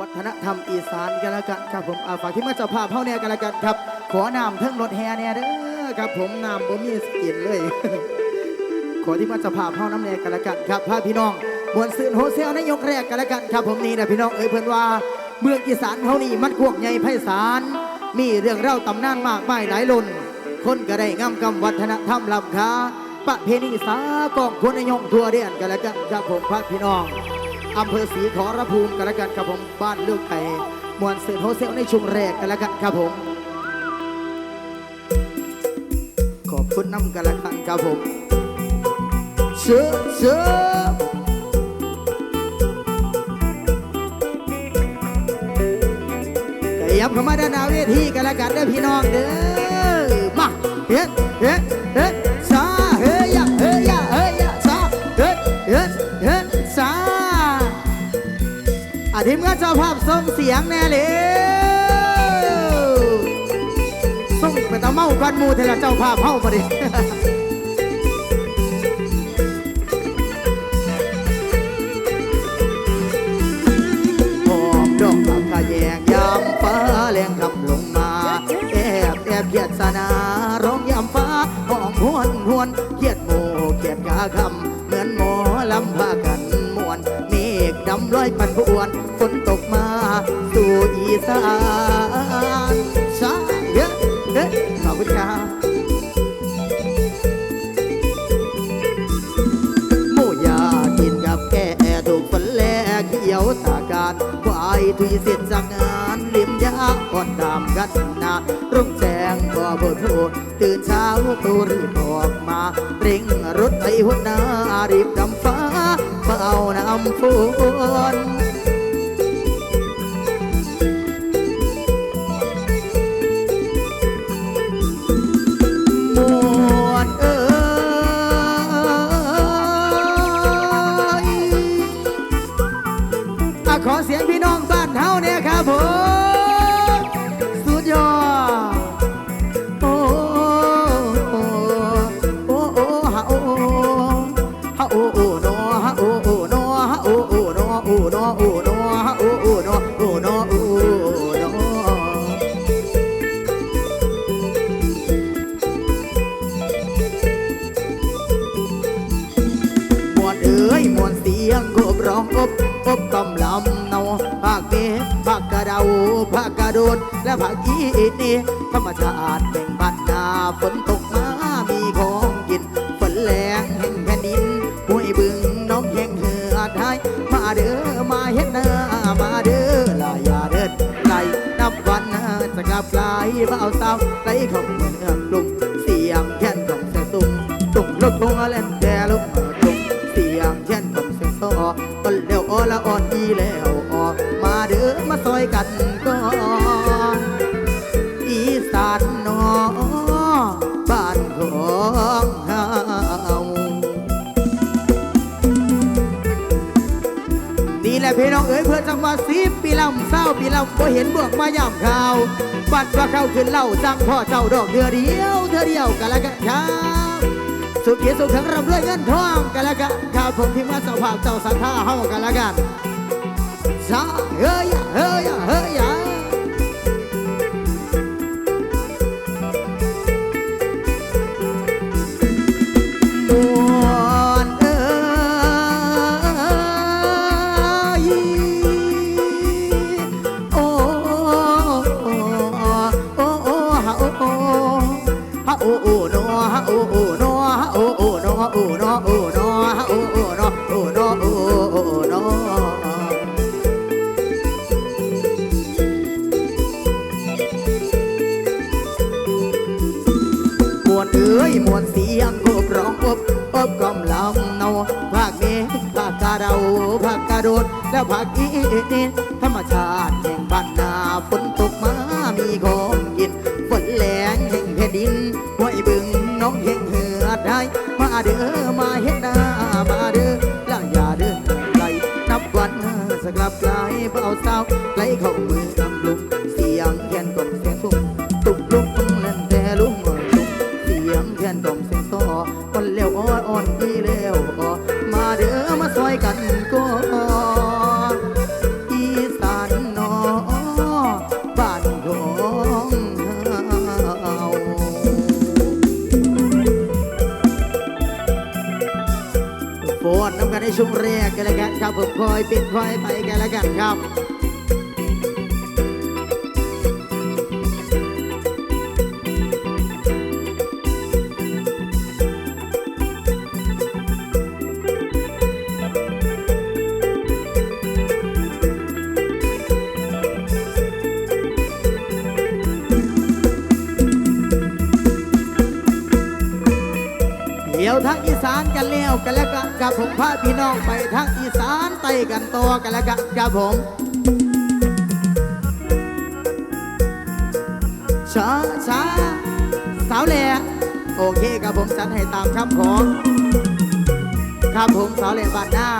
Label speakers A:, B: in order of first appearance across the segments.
A: วัฒนธรรมอีสานกันล้วกันครับผมอาฝากที่มาเจ้าภาพเฮาเนี่ยกันล้วกันครับ ขอนำเทิงรถแห่เนี่ยเด้อครับผมนำบ่มีสกินเลย ขอที่มาเจ้าภาพเฮาน้ำเนี่ยกันล้วกันครับพาพี่น้องมวนซืนโฮเซลในยกแรกกันล้วกันครับผมนี่นะพี่น้องเอ้ยเพิ่อนว่าเมืองอีสานเฮานี่มันกวกใหญ่ไพศาลมีเรื่องเล่าตำนานมากมายหลายล้นคนก็ได้งามกำวัฒนธรรมลำค่าประเพณีสากองคนในยงทัวเดียนกันล้วกันครับผมพาพี่น้อง อำเภอศรีขอรภูมิกันแล้วกันครับผมบ้านเลือกไก่มวนเสือโฮเซลในชุมแรกกันแล้วกันครับผม ขอบคุณน้ำกันแล้วกันครับผมเชื่อเชื่อก็ย้ำเข้ามาด้านหน้าเวทีกันแล้วกันเด้อพี่น้องเด้อมาเฮ้เฮ้เฮ้ซ ทีมงานเจ้าภาพส่งเสียงแน่เลยส่งไปตะเมากันมูเทละเจ้าภาพเฮามาดิหอมดอกสังกะแยกยามฟ้าแรงคำลงมา แอบแอบเกียดสนาร้องยามฟ้าห้องหวนหวนเกียดโมเกียดกาคำเหมือนหมอลำพากันมวนเมฆดำลอยปันพวน สานชาเฮ้เฮ้ขอบคุณครับหมูยากินกับแก่ถูกฝนแลเขียวตาการควายทุยเสร็จจากงานเลี้ยมยาอ่อนตามกันนารุ่งแจงบ่บ่โทษตื่นเช้าตูรีบออกมา เร่งรถไปหัวหน้ารีบดำฟ้าเฝ้าน้ำฝน ภาคกระโดนและภาคอีนี่ธรรมชาติแบ่งบันนาฝนตกมามีของกินฝนแรงแห่งแผ่นดินห้วยบึงน้องแห่งเหือไทยมาเด้อมาเฮ็ดนามาเด้อลาอย่าเดินไล่นับวันจะกลับกลายมาเอาสาวไหลข้าเมืองกรุงเสียงแค้นของแสตุงตุงรถทงเล่นแกลุกมาตุงเสียงเช่นของเสียงซออ่อนเร็วอ่อนละอ่อนดีแล้วออกมาเด้อมาซอยกัน พี่น้องเอ๋ยเพื่อจังหวัดสีปีลำเศร้าปีลำบ่เห็นบวกมาย่ำข่าว บัดว่าเข้าขึ้นเล่าจังพ่อเจ้าดอกเดือเดียวเธอเดียวกันละกันครับสุขีสุขขังร่ำรวยเงินทองกันละกันข้าวผมที่มาเจ้าภาพเจ้าสัทธาเฮากันละกันซาเฮ้ยเฮ้ยเฮ้ย ดี๋ยวทั้งอีสานกันแล้วกันแล้วกันกับผมพาพี่น้องไปทั้งอีสานไต่กันตัวกันแล้วกันกับผมช้าช้าสาวเล่โอเคกับผมสันให้ตามคำขอครับผมสาวเล่บ้านหน้า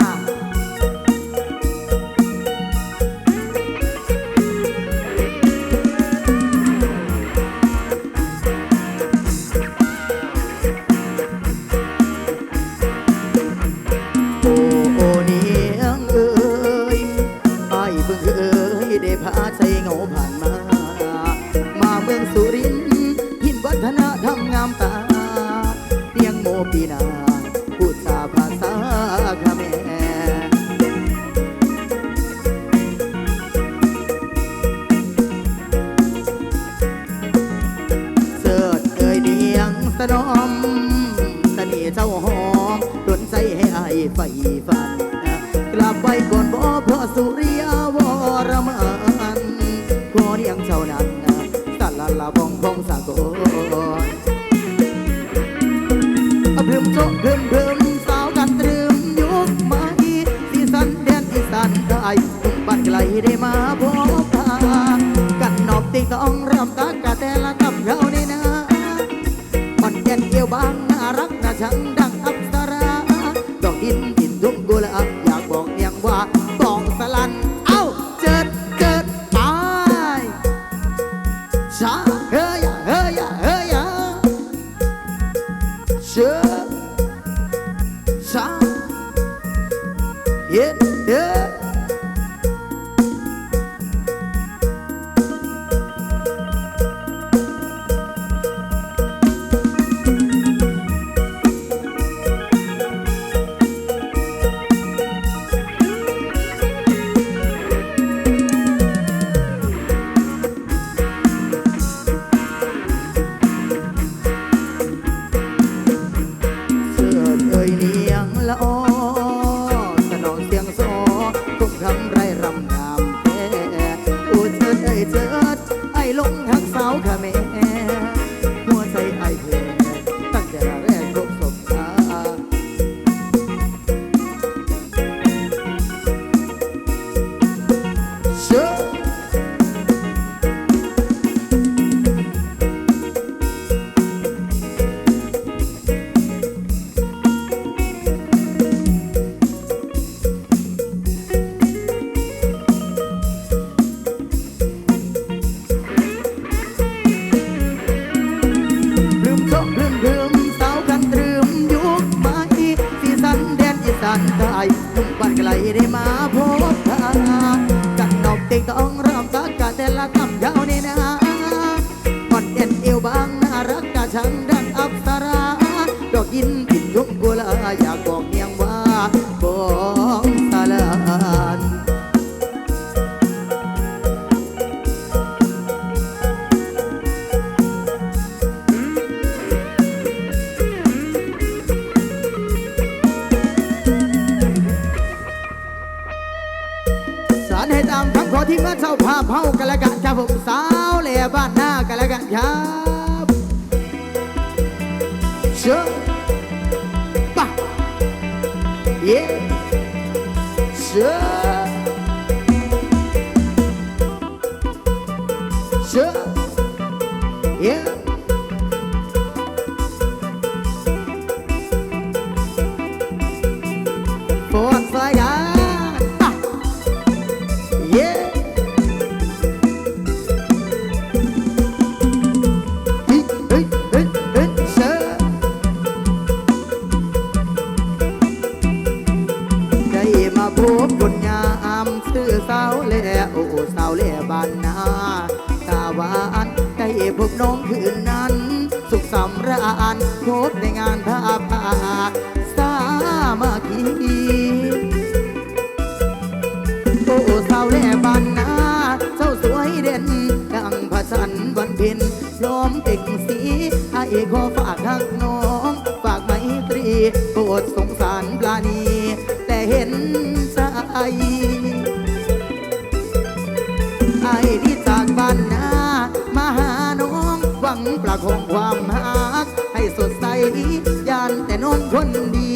A: opinar. in Yeah. ฝากหักน้อง ฝากไมตรีโปรดสงสารปลานี แต่เห็นใจไอ้ที่จากบ้านนามาหาน้อง หวังประคองความหัก ให้สดใสยานแต่น้องคนดี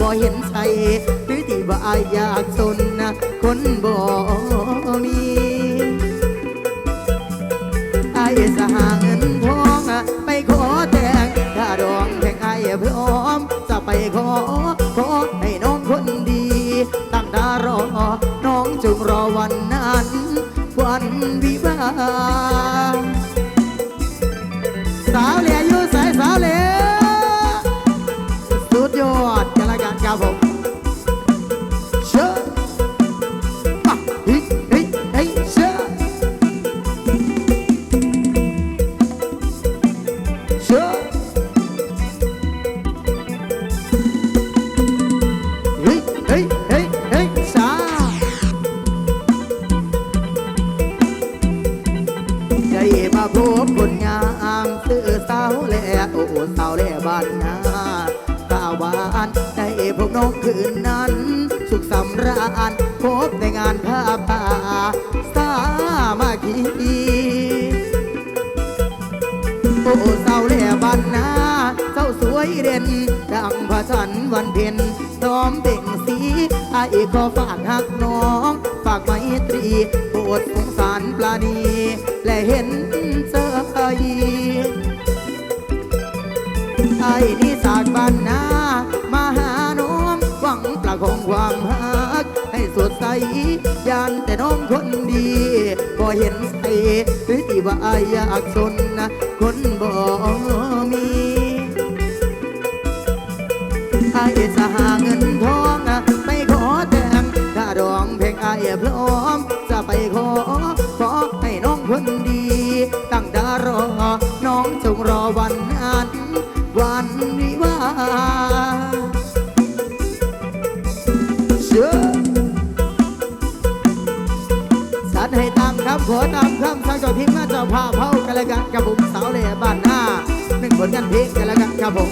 A: บ่เห็นใจหรือที่ว่าออยากสนคนบ่มี วิวาสาวเลียอยู่สายสาวเลียายก็ฝากหักน้อง ฝากไมตรีโปรดสงสารปลาดีและเห็นใจไอ้นี่สากบ้านนามาหาน้องหวังปลาของความหัก ให้สดใสยานแต่น้องคนดีก็เห็นใจหรือที่ว่าอายากสนนะคนบ่มีไอ้สหาเงินทอง พร้อม จะไปขอ ขอให้น้องคนดี ตั้งดารอ น้องจงรอวันนั้น วันวิวาเชื่อสันให้ตามคำขอตามคำสร้
B: งจดพิมพ์หาจะพาเผากันละกันกับ
A: ผม
B: สาวเล่บ้านหน้าหนึ่งผลกันเพลงกันละกันครับผม